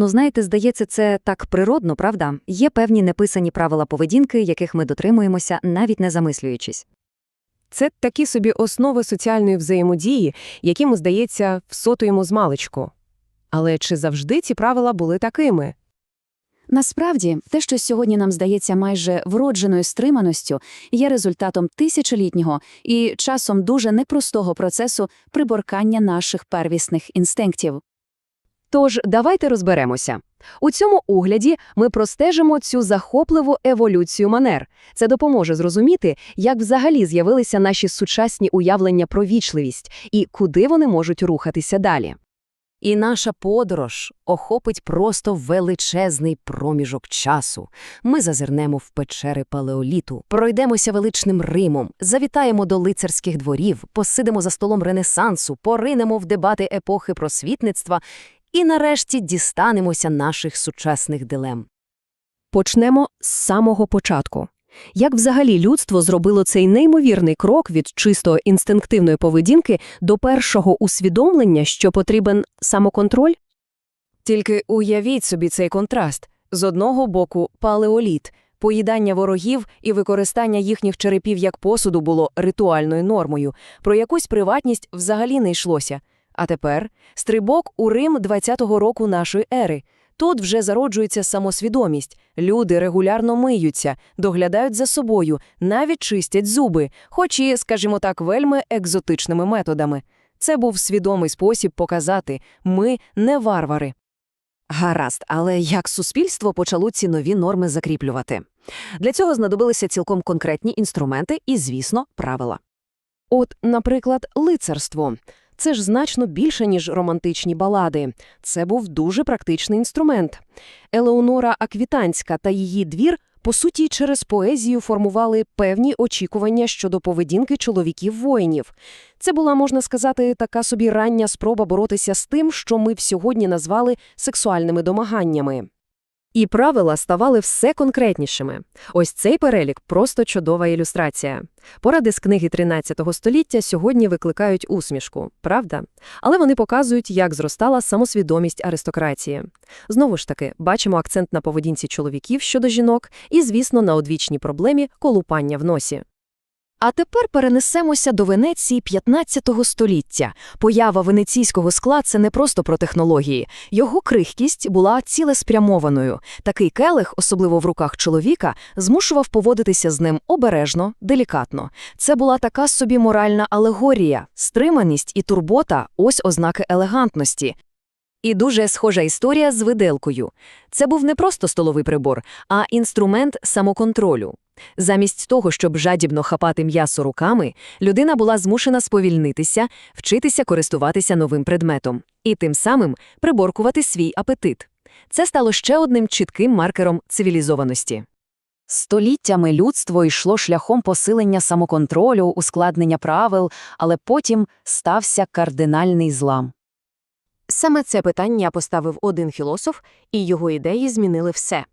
Ну, знаєте, здається, це так природно, правда? Є певні неписані правила поведінки, яких ми дотримуємося, навіть не замислюючись. Це такі собі основи соціальної взаємодії, які ми, здається, всотуємо з маличку. Але чи завжди ці правила були такими? Насправді, те, що сьогодні нам здається майже вродженою стриманості, є результатом тисячолітнього і часом дуже непростого процесу приборкання наших первісних інстинктів. Тож давайте розберемося. У цьому огляді ми простежимо цю захопливу еволюцію манер. Це допоможе зрозуміти, як взагалі з'явилися наші сучасні уявлення про вічливість і куди вони можуть рухатися далі. І наша подорож охопить просто величезний проміжок часу. Ми зазирнемо в печери палеоліту, пройдемося величним Римом, завітаємо до лицарських дворів, посидимо за столом Ренесансу, поринемо в дебати епохи просвітництва і нарешті дістанемося наших сучасних дилем. Почнемо з самого початку. Як взагалі людство зробило цей неймовірний крок від чисто інстинктивної поведінки до першого усвідомлення, що потрібен самоконтроль? Тільки уявіть собі цей контраст. З одного боку – палеоліт. Поїдання ворогів і використання їхніх черепів як посуду було ритуальною нормою. Про якусь приватність взагалі не йшлося. А тепер – стрибок у Рим 20-го року нашої ери. Тут вже зароджується самосвідомість. Люди регулярно миються, доглядають за собою, навіть чистять зуби, хоч і, скажімо так, вельми екзотичними методами. Це був свідомий спосіб показати – ми не варвари. Гаразд, але як суспільство почало ці нові норми закріплювати? Для цього знадобилися цілком конкретні інструменти і, звісно, правила. От, наприклад, лицарство. Це ж значно більше, ніж романтичні балади. Це був дуже практичний інструмент. Елеонора Аквітанська та її двір, по суті, через поезію формували певні очікування щодо поведінки чоловіків-воїнів. Це була, можна сказати, така собі рання спроба боротися з тим, що ми сьогодні назвали сексуальними домаганнями. І правила ставали все конкретнішими. Ось цей перелік – просто чудова ілюстрація. Поради з книги 13 століття сьогодні викликають усмішку, правда? Але вони показують, як зростала самосвідомість аристократії. Знову ж таки, бачимо акцент на поведінці чоловіків щодо жінок і, звісно, на одвічній проблемі колупання в носі. А тепер перенесемося до Венеції 15 століття. Поява венеційського скла – це не просто про технології. Його крихкість була цілеспрямованою. Такий келих, особливо в руках чоловіка, змушував поводитися з ним обережно, делікатно. Це була така собі моральна алегорія, стриманість і турбота – ось ознаки елегантності. І дуже схожа історія з виделкою. Це був не просто столовий прибор, а інструмент самоконтролю. Замість того, щоб жадібно хапати м'ясо руками, людина була змушена сповільнитися, вчитися користуватися новим предметом і тим самим приборкувати свій апетит. Це стало ще одним чітким маркером цивілізованості. Століттями людство йшло шляхом посилення самоконтролю, ускладнення правил, але потім стався кардинальний злам. Саме це питання поставив один філософ, і його ідеї змінили все.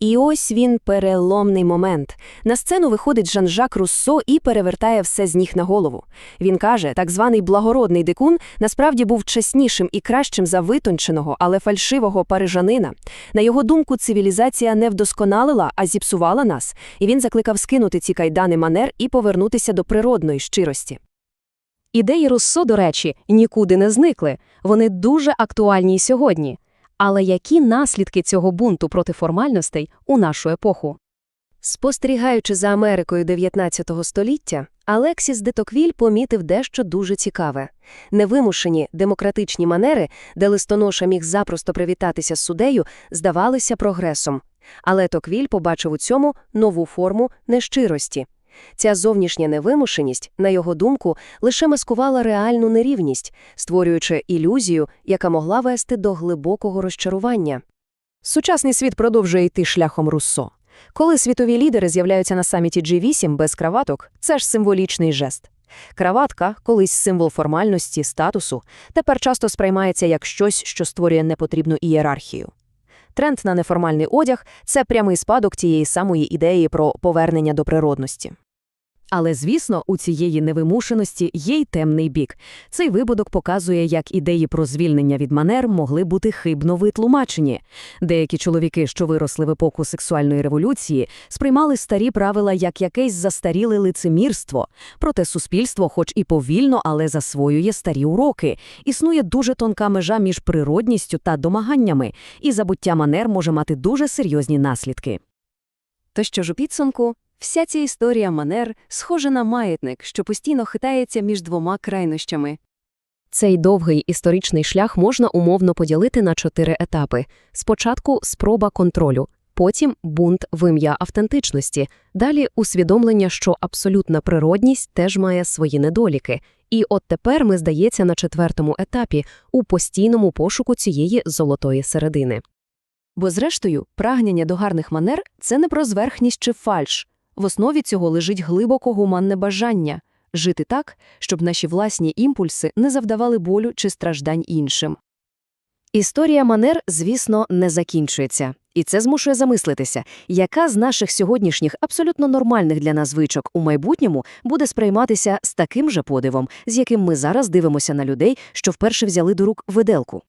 І ось він переломний момент. На сцену виходить Жан-Жак Руссо і перевертає все з ніг на голову. Він каже, так званий благородний дикун насправді був чеснішим і кращим за витонченого, але фальшивого парижанина. На його думку, цивілізація не вдосконалила, а зіпсувала нас, і він закликав скинути ці кайдани манер і повернутися до природної щирості. Ідеї Руссо, до речі, нікуди не зникли. Вони дуже актуальні сьогодні. Але які наслідки цього бунту проти формальностей у нашу епоху? Спостерігаючи за Америкою 19 століття, Алексіс де Токвіль помітив дещо дуже цікаве. Невимушені демократичні манери, де листоноша міг запросто привітатися з судею, здавалися прогресом. Але Токвіль побачив у цьому нову форму нещирості. Ця зовнішня невимушеність, на його думку, лише маскувала реальну нерівність, створюючи ілюзію, яка могла вести до глибокого розчарування. Сучасний світ продовжує йти шляхом Руссо. Коли світові лідери з'являються на саміті G8 без краваток, це ж символічний жест. Краватка, колись символ формальності, статусу, тепер часто сприймається як щось, що створює непотрібну ієрархію. Тренд на неформальний одяг це прямий спадок тієї самої ідеї про повернення до природності. Але, звісно, у цієї невимушеності є й темний бік. Цей випадок показує, як ідеї про звільнення від манер могли бути хибно витлумачені. Деякі чоловіки, що виросли в епоху сексуальної революції, сприймали старі правила як якесь застаріле лицемірство. Проте суспільство, хоч і повільно, але засвоює старі уроки. Існує дуже тонка межа між природністю та домаганнями, і забуття манер може мати дуже серйозні наслідки. То що ж у підсумку, вся ця історія манер схожа на маятник, що постійно хитається між двома крайнощами. Цей довгий історичний шлях можна умовно поділити на чотири етапи. Спочатку спроба контролю, потім бунт в ім'я автентичності, далі усвідомлення, що абсолютна природність теж має свої недоліки. І от тепер ми, здається, на четвертому етапі у постійному пошуку цієї золотої середини. Бо, зрештою, прагнення до гарних манер – це не про зверхність чи фальш. В основі цього лежить глибоко гуманне бажання – жити так, щоб наші власні імпульси не завдавали болю чи страждань іншим. Історія манер, звісно, не закінчується. І це змушує замислитися, яка з наших сьогоднішніх абсолютно нормальних для нас звичок у майбутньому буде сприйматися з таким же подивом, з яким ми зараз дивимося на людей, що вперше взяли до рук виделку.